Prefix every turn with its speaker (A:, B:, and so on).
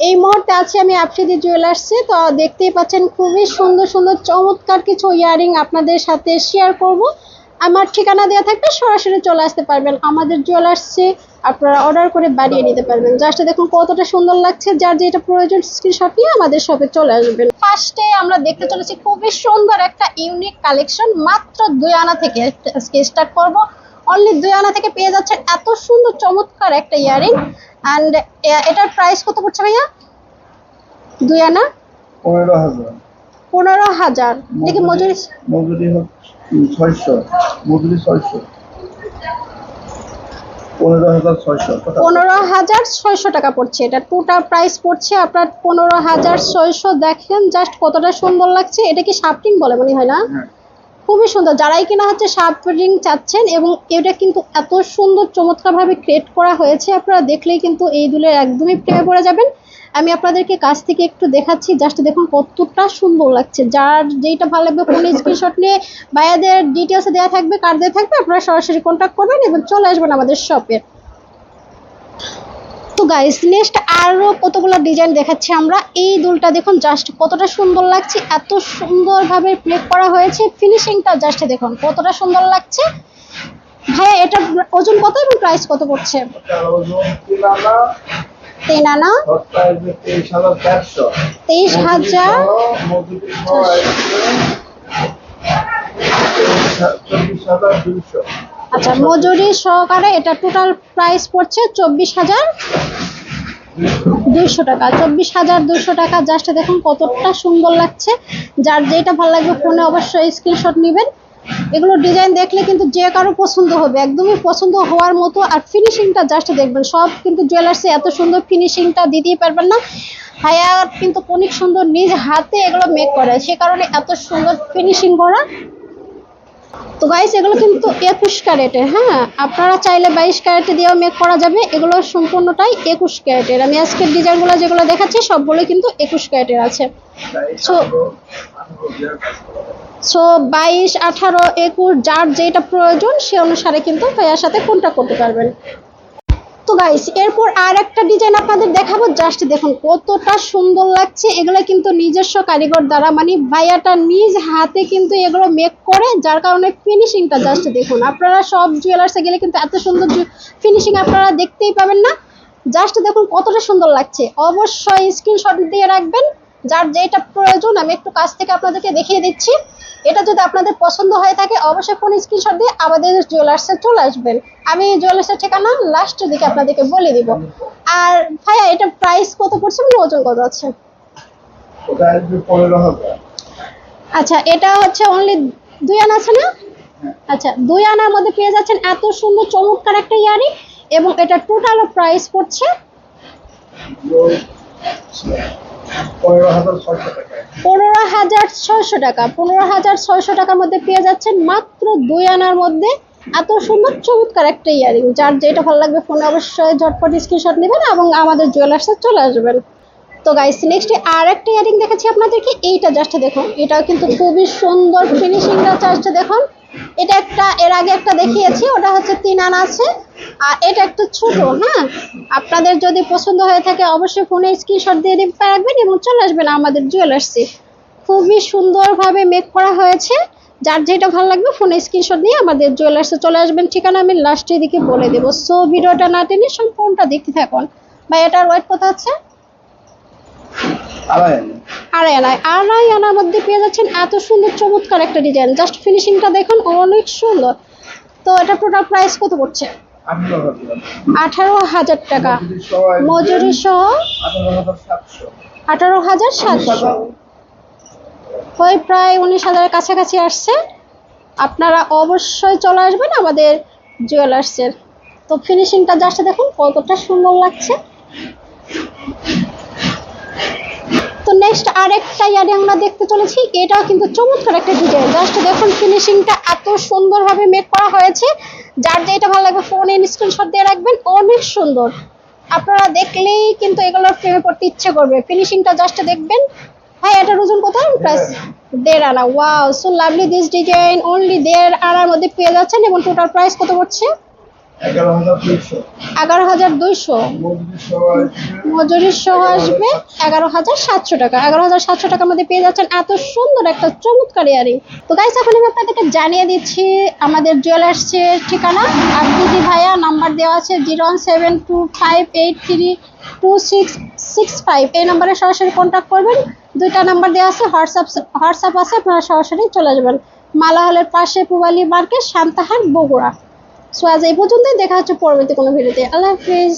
A: এই মুহূর্তে আছি আমি আফ্রিদি জুয়েলার্সে তো দেখতেই পাচ্ছেন, খুবই সুন্দর সুন্দর, চমৎকার কিছু ইয়ারিং আপনাদের সাথে শেয়ার করব। আমার ঠিকানা দেওয়া থাকবে সরাসরি চলে আসতে পারবেন। আমাদের জুয়েলার্সে আপনারা অর্ডার করে বাড়িয়ে নিতে পারবেন। জাস্ট দেখুন কতটা সুন্দর লাগছে। যার যেটা প্রয়োজন স্ক্রিনশট নিয়ে আমাদের শপে চলে আসবেন। ফার্স্টে আমরা দেখতে চলেছি খুবই সুন্দর একটা ইউনিক কালেকশন মাত্র দুই আনা থেকে আজকে স্টার্ট করব। অনলি দুই আনা থেকে পেয়ে যাচ্ছে এত সুন্দর চমৎকার একটা ইয়ারিং। অ্যান্ড এটার প্রাইস কত পড়ছে ভাইয়া? দুই আনা?
B: পনেরো হাজার।
A: পনেরো হাজার। দেখি মজুরি?
B: মজুরি ছয়শো। মজুরি ছয়শো। পনেরো হাজার ছয়শো
A: টাকা। পড়ছে। এটা প্রাইস পড়ছে আপনার পনেরো হাজার ছয়শো। দেখেন জাস্ট কতটা সুন্দর লাগছে। এটা কি শার্পিং বলে মনে হয় না?
B: হ্যাঁ।
A: খুবই সুন্দর। যারাই কিনা হচ্ছে শার্পিং চাচ্ছেন এবং এটা কিন্তু এত সুন্দর চমৎকারভাবে ক্রিয়েট করা হয়েছে, আপনারা দেখলেই কিন্তু এই দুলের একদমই প্রেমে পড়ে যাবেন। আমি আপনাদেরকে কাছ থেকে একটু দেখাচ্ছি জাস্ট দেখুন কতটা সুন্দর লাগছে। যার যেইটা ভালো লাগবে ফোনে স্ক্রিনশট নিয়ে বায়াদের ডিটেলস দেওয়া থাকবে কার্ড দেওয়া থাকবে, আপনারা সরাসরি কন্ট্যাক্ট করবেন এবং চলে আসবেন আমাদের শপে তো গাইস নেক্সট আরও কতগুলো ডিজাইন দেখাচ্ছি আমরা। এই দুলটা দেখুন জাস্ট কতটা সুন্দর লাগছে, এত সুন্দরভাবে প্লেট করা হয়েছে। ফিনিশিংটা জাস্ট দেখুন, কতটা সুন্দর লাগছে। ভাইয়া, এটা ওজন কত এবং প্রাইস কত পড়ছে?
B: তেইশ হাজার চব্বিশ হাজার দুইশো
A: আচ্ছা মজুরি সহকারে এটা টোটাল প্রাইস পড়ছে চব্বিশ হাজার দুইশো টাকা। চব্বিশ হাজার দুইশো টাকা। জাস্ট দেখুন কতটা সুন্দর লাগছে। যার যেটা ভালো লাগবে ফোনে অবশ্যই স্ক্রিনশট নেবেন। এগুলো ডিজাইন দেখলে কিন্তু যে কারও পছন্দ হবে, একদমই পছন্দ হওয়ার মতো। আর ফিনিশিংটা জাস্ট দেখবেন। সব কিন্তু জুয়েলার্সে এত সুন্দর ফিনিশিংটা দিতেই পারবেন না। ভাইয়া কিন্তু অনেক সুন্দর নিজ হাতে এগুলো মেক করে। সে কারণে এত সুন্দর ফিনিশিং করা তো গাইস এগুলো কিন্তু একুশ ক্যারেটের হ্যাঁ? আপনারা চাইলে বাইশ ক্যারেটে দিয়েও মেক করা যাবে। এগুলো সম্পূর্ণটাই একুশ ক্যারেটের। আমি আজকের ডিজাইনগুলো যেগুলো দেখাচ্ছি সবগুলো কিন্তু একুশ ক্যারেটের আছে। সো সো বাইশ, আঠারো, একুশ, যার যেটা প্রয়োজন, সে অনুসারে কিন্তু ভাইয়ার সাথে কোনটা করতে পারবেন। তো গাইস এরপর আর একটা ডিজাইন আপনাদের দেখাবো। জাস্ট দেখুন কতটা সুন্দর লাগছে। এগুলো কিন্তু নিজস্ব কারিগর দ্বারা মানে ভাইয়াটা নিজ হাতে কিন্তু এগুলো মেক করে, যার কারণে ফিনিশিংটা জাস্ট দেখুন। আপনারা সব জুয়েলার্সে গেলে কিন্তু এত সুন্দর ফিনিশিং আপনারা দেখতেই পাবেন না। জাস্ট দেখুন কতটা সুন্দর লাগছে। অবশ্যই স্ক্রিনশট দিয়ে রাখবেন। যার যেটা প্রয়োজন আমি একটু কাছ থেকে আপনাদেরকে দেখিয়ে দিচ্ছি। এটা যদি আপনাদের পছন্দ হয়ে থাকে অবশ্যই ফোন স্ক্রিনশট দিয়ে আমাদের জুয়েলার্সে চলে আসবেন। আমি জুয়েলার্সের ঠিকানা লাস্টের দিকে আপনাদেরকে বলে দিব। আর ভাইয়া এটা প্রাইস কত পড়ছে? মানে ওজন কত আছে? আচ্ছা এটা হচ্ছে অনলি দুই আনা আছে না? আচ্ছা দুই আনার মধ্যে পেয়ে যাচ্ছেন এত সুন্দর চমৎকার একটা ইয়ারিং এবং এটা টোটাল প্রাইস পড়ছে?
B: পনেরো হাজার ছয়শো টাকা।
A: পনেরো হাজার ছয়শো টাকার মধ্যে পেয়ে যাচ্ছেন মাত্র দুই আনার মধ্যে এত সুন্দর, চমৎকার একটা ইয়ারিং। যার যেটা ভালো লাগবে ফোনে অবশ্যই ঝটপট স্ক্রিনশট নেবেন এবং আমাদের জুয়েলার্সে চলে আসবেন। তো গাইস নেক্সট আর একটা ইয়ারিং দেখাচ্ছি আপনাদেরকে, এইটা জাস্ট দেখুন, এটাও কিন্তু খুবই সুন্দর ফিনিশিংটা জাস্ট দেখুন। এটা একটা, এর আগে একটা দেখিয়েছি, ওটা হচ্ছে তিন আনা আছে, আর এটা একটু ছোট হ্যাঁ? আপনাদের যদি পছন্দ হয়ে থাকে, অবশ্যই ফোনে স্ক্রিনশট দিয়ে দিতে রাখবেন এবং চলে আসবেন আমাদের জুয়েলার্সে খুবই সুন্দরভাবে মেক করা হয়েছে, যার যেটা ভালো লাগবে ফোনে স্ক্রিনশট নিয়ে আমাদের জুয়েলার্সে চলে আসবেন। ঠিকানা আমি লাস্টের দিকে বলে দেবো। সো ভিডিওটা না টেনে সম্পূর্ণটা দেখতে থাকুন। বা এটার ওয়েট কত আছে?
B: আড়াই আনা।
A: আড়াই আনার মধ্যে পেয়ে যাচ্ছেন এত সুন্দর চমৎকার একটা ডিজাইন জাস্ট ফিনিশিংটা দেখুন অনেক সুন্দর। তো এটা টোটাল প্রাইস কত পড়ছে?
B: আঠারো হাজার।
A: টাকা।
B: মজুরি সহ আঠারো হাজার সাতশো।
A: ওই প্রায় উনিশ হাজারের কাছাকাছি আসছে। আপনারা অবশ্যই চলে আসবেন আমাদের জুয়েলার্সের তো ফিনিশিংটা জাস্ট দেখুন কতটা সুন্দর লাগছে। তো নেক্সট আরেকটা ইয়ারে আমরা দেখতে চলেছি, এটাও কিন্তু চমৎকার একটা ডিজাইন জাস্ট দেখুন ফিনিশিংটা এত সুন্দরভাবে মেক করা হয়েছে। যার যেটা ভালো লাগবে ফোনে স্ক্রিনশট দিয়ে রাখবেন, অনেক সুন্দর। আপনারা দেখলেই কিন্তু এগুলোর ফ্রেমে পড়তে ইচ্ছে করবে। ফিনিশিংটা জাস্ট দেখবেন। ভাই, এটার ওজন কোথায় প্রাইস দেড় আনা। Wow so lovely this design only দেড় আনার মধ্যে পেয়ে যাচ্ছেন এবং টোটাল প্রাইস কত পড়ছে?
B: এগারো হাজার দুইশো।
A: মজুরির সহ আসবে এগারো হাজার সাতশো টাকা। এগারো হাজার সাতশো টাকার মধ্যে পেয়ে যাচ্ছেন এত সুন্দর একটা চমৎকার ইয়ারিং। তো গাইস এখন আমি আপনাদেরকে জানিয়ে দিচ্ছি, আমাদের জুয়েলার্সের ঠিকানা। আফ্রিদি ভাইয়া নাম্বার দেওয়া আছে zero one seven two five eight three two six six five. এই নাম্বারে সরাসরি কন্ট্যাক্ট করবেন। দুইটা নাম্বার দেওয়া আছে, হোয়াটসঅ্যাপ হোয়াটসঅ্যাপ আছে, আপনারা সরাসরি চলে যাবেন। মালা হলের পাশে পুবালি মার্কেট, শান্তাহার, বগুড়া। সো আজ এই পর্যন্তই দেখা হচ্ছে পরবর্তী কোনো ভিডিওতে। আল্লাহ হাফিজ।